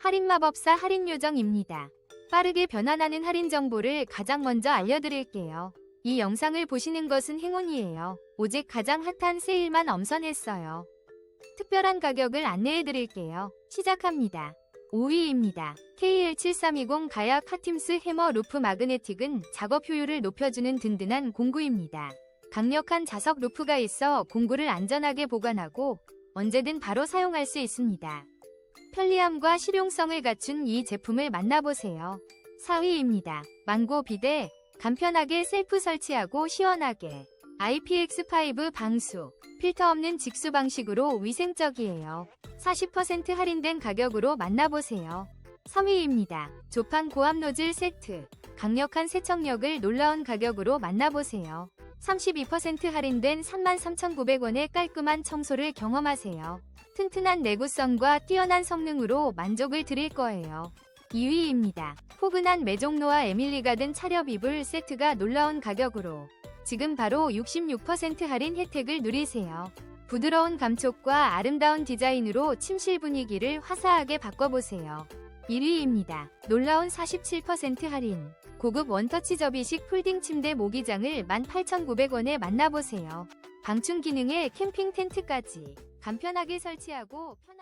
할인마법사 할인요정입니다. 빠르게 변환하는 할인 정보를 가장 먼저 알려드릴게요. 이 영상을 보시는 것은 행운이에요. 오직 가장 핫한 세일만 엄선했어요. 특별한 가격을 안내해드릴게요. 시작합니다. 5위입니다. KL7320 가야 카팀스 해머 루프 마그네틱은 작업 효율을 높여주는 든든한 공구입니다. 강력한 자석 루프가 있어 공구를 안전하게 보관하고 언제든 바로 사용할 수 있습니다. 편리함과 실용성을 갖춘 이 제품을 만나보세요. 4위입니다. 망고 비데 간편하게 셀프 설치하고 시원하게 IPX5 방수 필터 없는 직수 방식으로 위생적이에요. 40% 할인된 가격으로 만나보세요. 3위입니다. 조판 고압 노즐 세트 강력한 세척력을 놀라운 가격으로 만나보세요. 32% 할인된 33,900원의 깔끔한 청소를 경험하세요. 튼튼한 내구성과 뛰어난 성능으로 만족을 드릴 거예요. 2위입니다. 포근한 메종노와 에밀리 가든 차렵 이불 세트가 놀라운 가격으로 지금 바로 66% 할인 혜택을 누리세요. 부드러운 감촉과 아름다운 디자인으로 침실 분위기를 화사하게 바꿔보세요. 1위입니다. 놀라운 47% 할인. 고급 원터치 접이식 폴딩 침대 모기장을 18,900원에 만나보세요. 방충 기능에 캠핑 텐트까지 간편하게 설치하고 편